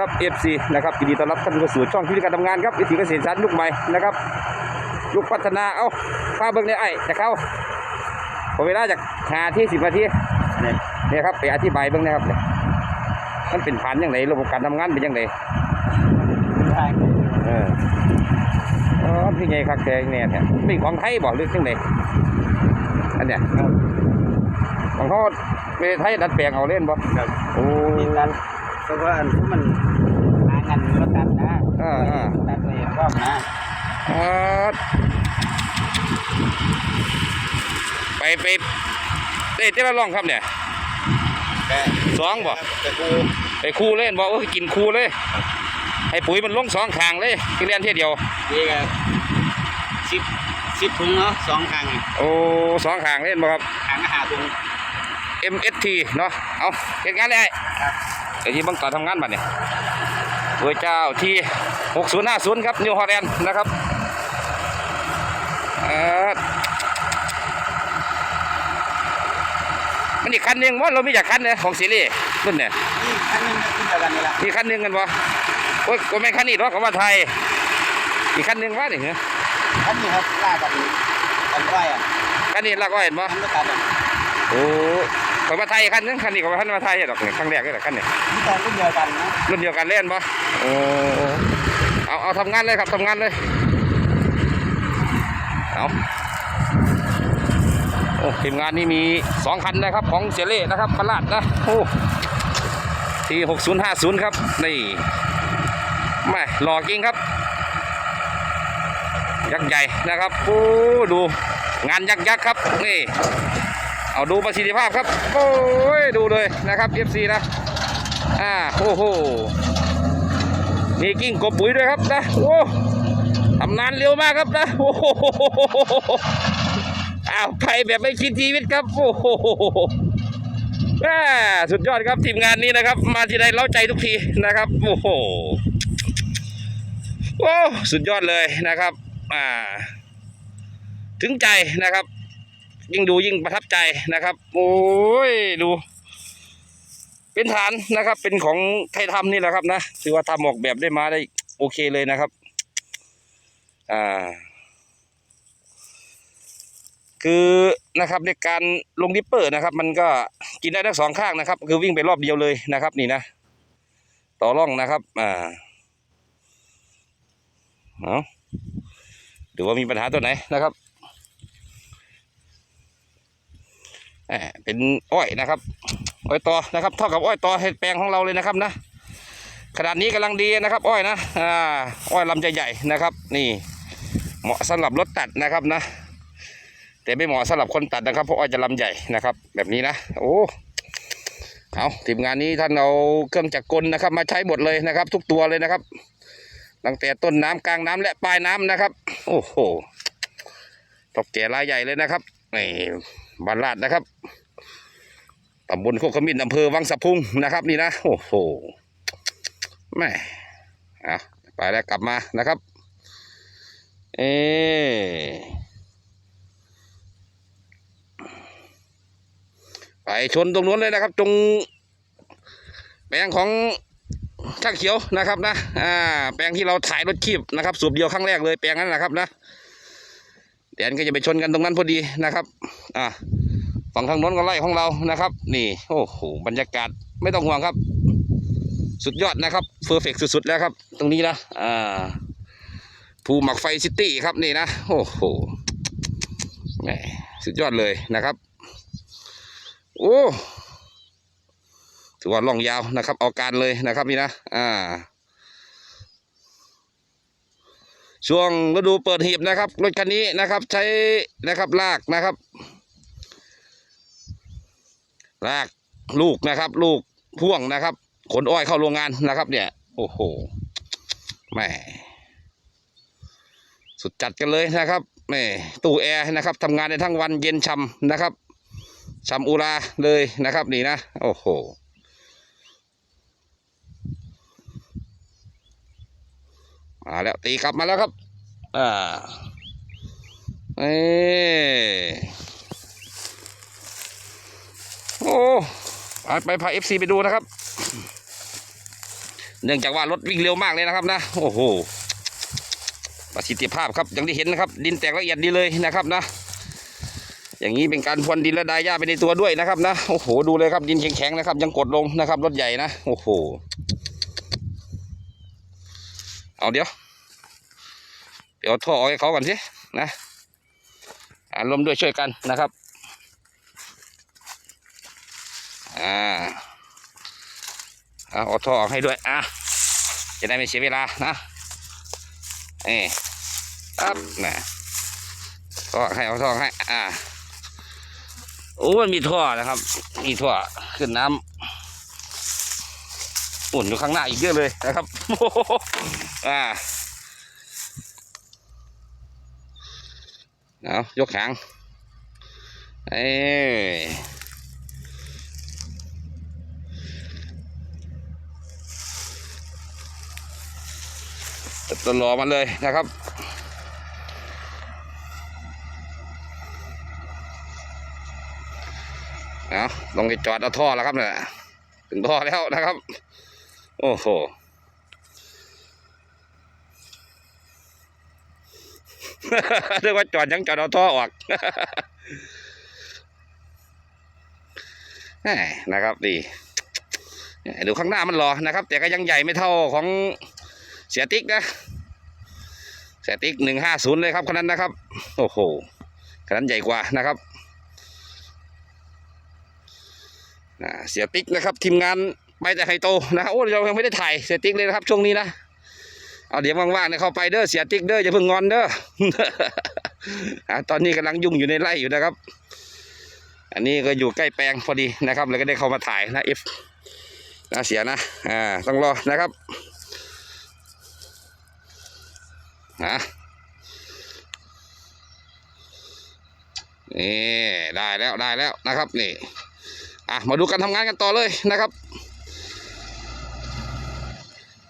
ครับ FC นะครับยินดีต้อนรับท่านเข้าสู่ช่องที่การทำงานครับวิถีเกษตรชาติยุคใหม่นะครับยุคพัฒนาเอ้าป้าเบิ้งเนี่ยไอ้จะเข้าพอเวลาจากหาที่สิบนาทีเนี่ยเนี่ยครับไปอธิบายเบิ้งนะครับเนี่ยมันเป็นผ่านยังไงระบบการทำงานเป็นยังไงเอออ๋อพี่ไงครับแกเนี่ยเนี่ยเป็นของไทยบอกหรือยังไงอันเนี้ยของเขาเป็นไทยดัดแปลงเอาเล่นบ่ครับโอ้มีการ เพราะว่าอันที่มันหางันแล้วกันนะอ่าอ่าตัดเลยรอบนะครับไปไปเต้เจ้าละล่องครับเนี่ยแต่สองบ่แต่กูไปคู่เล่นบ่เออกินคู่เลย ให้ปุ๋ยมันลงสองข้างเลยคือเล่นเทียเดียวดีกับสิบสิบถุงเนาะสองครั้งโอ้สองข้างเล่นบ่ครับครั้งละห้าถุง MST เนาะเอาเฮ็ดงานเลยไอ้ครับ เดี๋ยวที่เบังต่อทำงานบัดเนี่ยโดยเจ้าที่6050ครับนิวฮอลแลนด์นะครับเออมันอีกคันหนึงว่าเรามีจากคันเนี่ยของซีรีส์รุ่นเนี่ยนี่ครั้งหนึงก็ขึ้นเดียวกันนี่ละมีคันหนึ่งกันบ่โอ้ยก็ไม่นคันนี้หรอกเขาว่าไทย อีกคันหนึ่งว่านี่เหรออันนี้ครับล่ากันกันไว้อะคันนี้ลักก็เห็นบ่อันนี้กันอะโอ้ เขาว่าไทยคันนึงคันนี้เขาว่าคันว่าไทยดอกนี่ครั้งแรกเลยดอกคันนี้นี่ตอนรุ่นเดียวกันนะรุ่นเดียวกันเล่นบ่โอ้เอาเอาทำงานเลยครับทำงานเลยเอาโอ้ทีมงานนี่มีสองคันนะครับของเซเล่นะครับพลาดนะโอ้ทีหกศูนย์ห้าศูนย์ครับนี่แม่หล่อจริงครับยักษ์ใหญ่นะครับโอ้ดูงานยักษ์ยักษ์ครับนี่ เอาดูประสิทธิภาพครับ โอ้ยดูเลยนะครับ FC นะ อ่าโอ้โหมีกิ้งกบปุ๋ยด้วยครับนะโอ้ทำนานเร็วมากครับนะโอ้โหอ้าวไปแบบไม่คิดชีวิตครับโอ้โหสุดยอดครับทีมงานนี้นะครับ มาที่ใดเล้าใจทุกทีนะครับโอ้โหโอ้สุดยอดเลยนะครับ อ่า ถึงใจนะครับ ยิ่งดูยิ่งประทับใจนะครับ โอ้ยดู เป็นฐานนะครับ เป็นของไทยทำนี่แหละครับนะถือว่าทำออกแบบได้มาได้โอเคเลยนะครับ อ่า คือนะครับในการลงดิปเปอร์นะครับ มันก็กินได้ทั้งสองข้างนะครับ คือวิ่งไปรอบเดียวเลยนะครับ นี่นะต่อร่องนะครับ อ่าเอาดูว่ามีปัญหาตัวไหนนะครับแหม เป็นอ้อยนะครับ อ้อยตอนะครับ เท่ากับอ้อยตอเห็ดแปลงของเราเลยนะครับนะ ขนาดนี้กำลังดีนะครับ อ้อยนะอ่าอ้อยลำใหญ่ๆนะครับ นี่ เหมาะสำหรับรถตัดนะครับนะ แต่ไม่เหมาะสำหรับคนตัดนะครับเพราะอ้อยจะลำใหญ่นะครับ แบบนี้นะโอ้เอาทีมงานนี้ท่านเอาเครื่องจักรกลนะครับ มาใช้หมดเลยนะครับ ทุกตัวเลยนะครับ ตั้งแต่ต้นน้ำกลางน้ำและปลายน้ำนะครับ โอ้โหตกแก่รายใหญ่เลยนะครับนี่บานลาดนะครับำบลโคกขมิ้นอำเภอวังสะพุงนะครับ นี่นะโอ้โหแม่อะไปแล้วกลับมานะครับ เอไปชนตรงนู้นเลยนะครับ ตรงแปลงของช่างเขียวนะครับนะ อ่า แปลงที่เราถ่ายรถคีบนะครับ สูบเดียวครั้งแรกเลยแปลงนั้นนะครับนะเดี๋ยวอันก็จะไปชนกันตรงนั้นพอดีนะครับ อ่า ฝั่งทางโน้นก็ไล่ของเรานะครับ นี่โอ้โหบรรยากาศไม่ต้องห่วงครับ สุดยอดนะครับเฟอร์เฟกสุดๆแล้วครับ ตรงนี้นะอ่าภูหมักไฟซิตี้ครับนี่นะโอ้โหแหมสุดยอดเลยนะครับโอ้ถือว่าล่องยาวนะครับเอาการเลยนะครับนี่นะอ่าช่วงฤดูเปิดหีบนะครับรถคันนี้นะครับใช้นะครับลากนะครับ ลากลูกนะครับ ลูกพ่วงนะครับ ขนอ้อยเข้าโรงงานนะครับ เนี่ย โอ้โหแม่สุดจัดกันเลยนะครับแม่ตู้แอร์นะครับทำงานในทั้งวันเย็นช่ำนะครับช่ำอุราเลยนะครับ นี่นะโอ้โหมาแล้วตีกลับมาแล้วครับ อ่าเอ้ โอ้ไปไปพาเอฟซีไปดูนะครับ เนื่องจากว่ารถวิ่งเร็วมากเลยนะครับนะ โอ้โห ประสิทธิภาพครับอย่างที่เห็นนะครับ ดินแตกละเอียดดีเลยนะครับนะ อย่างนี้เป็นการพรวนดินและดายหญ้าไปในตัวด้วยนะครับนะ โอ้โห ดูเลยครับดินแข็งๆนะครับ ยังกดลงนะครับรถใหญ่นะ โอ้โห เอาเดี๋ยวเดี๋ยวท่อออกให้เขาก่อนสินะอารวมด้วยช่วยกันนะครับ อ่าเอาเอาท่อออกให้ด้วยอะจะได้ไม่เสียเวลานะเอ้ครับนะท่อให้เอาท่อให้อ่าโอ้มันมีท่อนะครับ มีท่อขึ้นน้ำอุ่นอยู่ข้างหน้าอีกเยอะเลยนะครับอ่าเอายกหางเอ้ ยตลอมันเลยนะครับเอาลงไปจอดเอาท่อแล้วครับเนี่ยถึงท่อแล้วนะครับ โอ้โหเรียกว่าจอดยังจอดเอาท่อออกนะครับดีดูข้างหน้ามันรอนะครับ แต่ก็ยังใหญ่ไม่เท่าของเสียติ๊กนะ เสติ๊กหนึ่งห้าศูนย์เลยครับคันนั้นนะครับ โอ้โหคันนั้นใหญ่กว่านะครับเสียติ๊กนะครับทีมงานไปแต่ไฮโตนะโอ้เรายังไม่ได้ถ่ายเสียติ๊กเลยนะครับ ช่วงนี้นะเอาเดี๋ยวว่างๆเนี่ยเข้าไปเด้อเสียติ๊กเด้ออย่าเพิ่งงอนเด้อตอนนี้กำลังยุ่งอยู่ในไร่อยู่นะครับ อันนี้ก็อยู่ใกล้แปลงพอดีนะครับ แล้วก็ได้เข้ามาถ่ายนะเอฟนะเสียนะอ่าต้องรอนะครับ นะนี่ได้แล้วได้แล้วนะครับนี่อะมาดูการทำงานกันต่อเลยนะครับ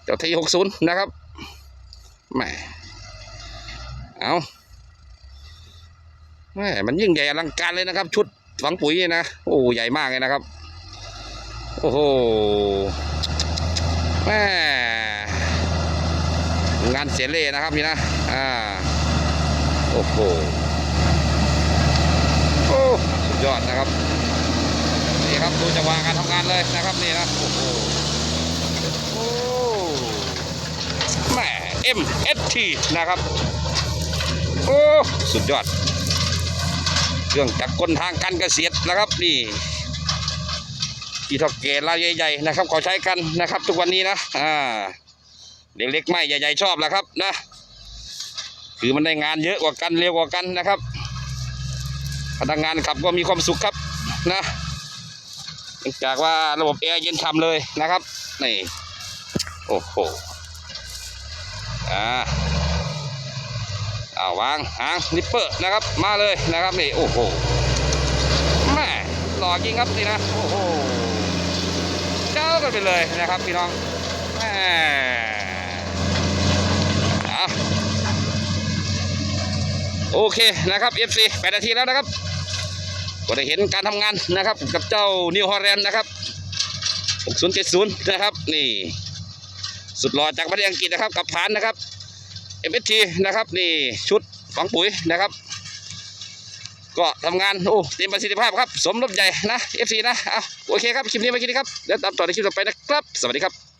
เจ้าทีหกศูนย์นะครับแหมเอาแหมมันยิ่งใหญ่อลังการเลยนะครับ ชุดฝังปุ๋ยนี่นะโอ้ใหญ่มากเลยนะครับ โอ้โหแหม งานเสเล่นะครับนี่นะอ่าโอ้โหโอ้สุดยอดนะครับนี่ครับดูจังหวะการทำงานเลยนะครับนี่นะโอ้โหโอ้แหม MST นะครับโอ้สุดยอดเครื่องจักรกลทางการเกษตรนะครับนี่ที่ทอกเกลายใหญ่ๆนะครับเขาใช้กันนะครับ ทุกวันนี้นะอ่า เล็กๆไม่ใหญ่ๆชอบแหละครับนะคือมันได้งานเยอะกว่ากันเร็วกว่ากันนะครับพนักงานขับก็มีความสุขครับนะจากว่าระบบแอร์เย็นฉ่ำเลยนะครับนี่โอ้โหอ่าเอาวางหางนิปเปอร์นะครับ มาเลยนะครับนี่โอ้โหแม่หล่อจริงครับนี่นะโอ้โหเจ้ากันไปเลยนะครับพี่น้องแม่เอา โอเคนะครับ FC แปดนาทีแล้วนะครับก็ได้เห็นการทำงานนะครับกับเจ้านิวฮอลแลนด์นะครับ6070นะครับนี่สุดหล่อจากประเทศอังกฤษนะครับกับผานนะครับเอ็มเอทีนะครับนี่ชุดฝังปุ๋ยนะครับ ก็ทำงานโอ้เต็มประสิทธิภาพครับ สมรบใหญ่นะเอฟซีนะเอาโอเคครับ คลิปนี้มาแค่นี้ครับเดี๋ยวตามต่อในคลิปต่อไปนะครับ สวัสดีครับ